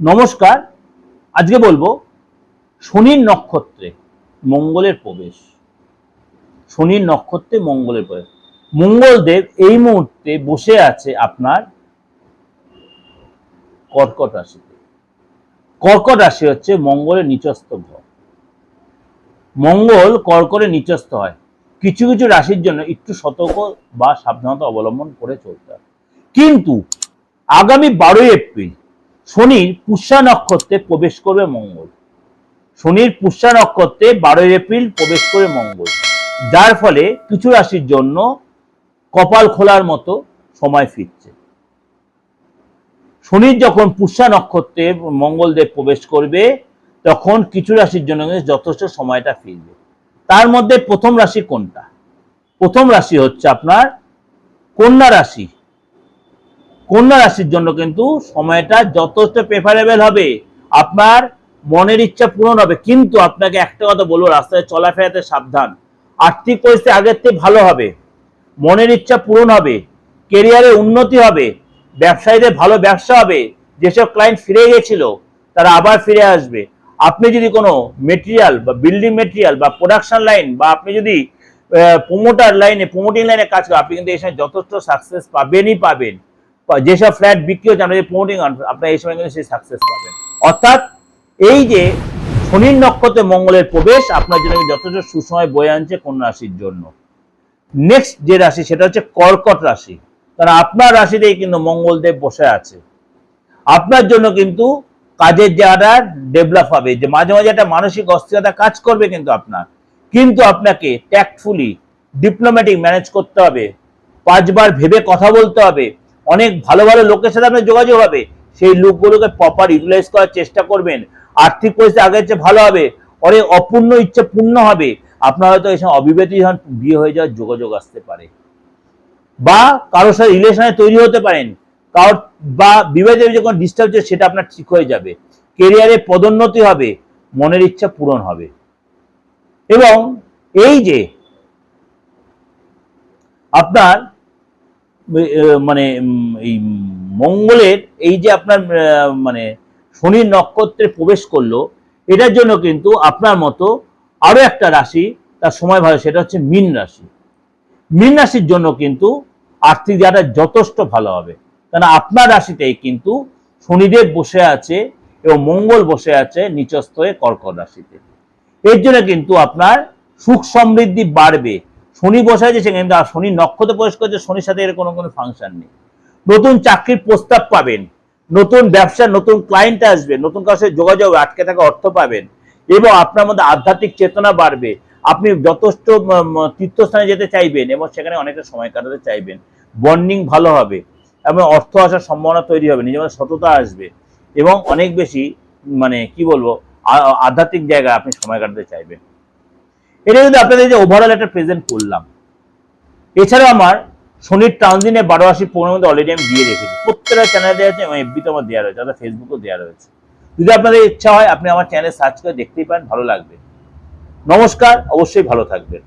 নমস্কার, আজকে বলব শনির নক্ষত্রে মঙ্গলের প্রবেশ। শনির নক্ষত্রে মঙ্গলের প্রবেশ। মঙ্গলদেব এই মুহূর্তে বসে আছে আপনার কর্কট রাশিতে। কর্কট রাশি হচ্ছে মঙ্গলের নিচস্থ গ্রহ। মঙ্গল কর্কটে নিচস্থ হয়। কিছু কিছু রাশির জন্য একটু সতর্ক বা সাবধানতা অবলম্বন করে চলতে হয়। কিন্তু আগামী বারোই এপ্রিল শনির পুষ্যা নক্ষত্রে প্রবেশ করবে মঙ্গল। শনির পুষ্যা নক্ষত্রে বারোই এপ্রিল প্রবেশ করে মঙ্গল। যার ফলে কিছু রাশির জন্য কপাল খোলার মতো সময় ফিরছে। শনির যখন পুষ্যা নক্ষত্রে মঙ্গলদেব প্রবেশ করবে, তখন কিছু রাশির জন্য যথেষ্ট সময়টা ফিরবে। তার মধ্যে প্রথম রাশি কোনটা? প্রথম রাশি হচ্ছে আপনার কন্যা রাশি। কন্যা রাশির জন্য কিন্তু সময়টা যথেষ্ট প্রেফারেবল হবে। আপনার মনের ইচ্ছা পূরণ হবে, কিন্তু আপনাকে একটা কথা বলব, রাস্তায় চলাফেরাতে সাবধান। আর্থিক পরিস্থিতি আগের থেকে ভালো হবে, মনের ইচ্ছা পূরণ হবে কেরিয়ারে উন্নতি হবে, ব্যবসায়ীদের ভালো ব্যবসা হবে, যেসব ক্লায়েন্ট ফিরে গেছিল তারা আবার ফিরে আসবে। আপনি যদি কোনো মেটেরিয়াল বা বিল্ডিং মেটেরিয়াল বা প্রোডাকশন লাইন বা আপনি যদি প্রমোটার লাইনে প্রমোটিং লাইনে কাজ করেন, আপনি কিন্তু এই সময় যথেষ্ট সাকসেস পাবেনই পাবেন। যেসব ফ্ল্যাট বিক্রি হচ্ছে, আমরা যে প্রমোটিং আপনার এই সময় কিন্তু সেই সাকসেস পাবেন। অর্থাৎ এই যে শনির নক্ষত্রে মঙ্গলের প্রবেশ, আপনার জন্য যথেষ্ট সুসময় বয়ে আনছে কন্যা রাশির জন্য। নেক্সট যে রাশি, সেটা হচ্ছে কর্কট রাশি। কারণ আপনার রাশিতেই কিন্তু মঙ্গলদেব বসে আছে। আপনার জন্য কিন্তু কাজের জায়গাটা ডেভেলপ হবে, যে মাঝে মাঝে একটা মানসিক অস্থিরতা কাজ করবে কিন্তু আপনার। কিন্তু আপনাকে ট্যাক্টফুলি ডিপ্লোম্যাটিক ম্যানেজ করতে হবে। পাঁচবার ভেবে কথা বলতে হবে। অনেক ভালো ভালো লোকের সাথে আপনার যোগাযোগ হবে। সেই লোকগুলোকে প্রপার ইউটিলাইজ করার চেষ্টা করবেন। আর্থিক পরিস্থিতি আগের চেয়ে ভালো হবে। অনেক অপূর্ণ ইচ্ছে পূর্ণ হবে। আপনার হয়তো এই অবিবাহিত যখন বিয়ে হয়ে যাওয়ার যোগাযোগ আসতে পারে। বা কারোর সাথে রিলেশনে তৈরি হতে পারেন। কারোর বা বিবাহিত যখন ডিস্টার্ব হচ্ছে সেটা আপনার ঠিক হয়ে যাবে। কেরিয়ারে পদোন্নতি হবে। মনের ইচ্ছা পূরণ হবে। এবং এই যে আপনার মানে এই মঙ্গলের এই যে আপনার মানে শনির নক্ষত্রে প্রবেশ করল, এটার জন্য কিন্তু আপনার মতো আরও একটা রাশি তার সময় ভালো, সেটা হচ্ছে মীন রাশি। মীন রাশির জন্য কিন্তু আর্থিক জায়গাটা যথেষ্ট ভালো হবে। কারণ আপনার রাশিতেই কিন্তু শনিদেব বসে আছে এবং মঙ্গল বসে আছে নিচস্থ হয়ে কর্কট রাশিতে। এর জন্য কিন্তু আপনার সুখ সমৃদ্ধি বাড়বে। শনি বসায় আছে সেখানে আর শনি নক্ষত্র প্রবেশ করেছে, শনির সাথে এর কোনো কোনো ফাংশন নেই। নতুন চাকরির প্রস্তাব পাবেন, নতুন ব্যবসা, নতুন ক্লায়েন্ট আসবে, নতুন কারোর সাথে যোগাযোগ আটকে থাকা অর্থ পাবেন এবং আপনার মধ্যে আধ্যাত্মিক চেতনা বাড়বে। আপনি যথেষ্ট তীর্থস্থানে যেতে চাইবেন এবং সেখানে অনেকটা সময় কাটাতে চাইবেন। বন্ডিং ভালো হবে এবং অর্থ আসার সম্ভাবনা তৈরি হবে, নিজের মধ্যে সততা আসবে এবং অনেক বেশি মানে কি বলব আধ্যাত্মিক জায়গায় আপনি সময় কাটাতে চাইবেন। এটা কিন্তু আপনাদের যে ওভারঅল একটা প্রেজেন্ট করলাম। এছাড়াও আমার শনির ট্রানজিনে বারো আশি পনেরো মধ্যে অলরেডি আমি দিয়ে রেখেছি। প্রত্যেকটা চ্যানেল দেওয়া আছে এবং এফবিতে আমার দেওয়া রয়েছে, অর্থাৎ ফেসবুকেও দেওয়া রয়েছে। যদি আপনাদের ইচ্ছা হয়, আপনি আমার চ্যানেল সার্চ করে দেখতেই পারেন, ভালো লাগবে। নমস্কার, অবশ্যই ভালো থাকবেন।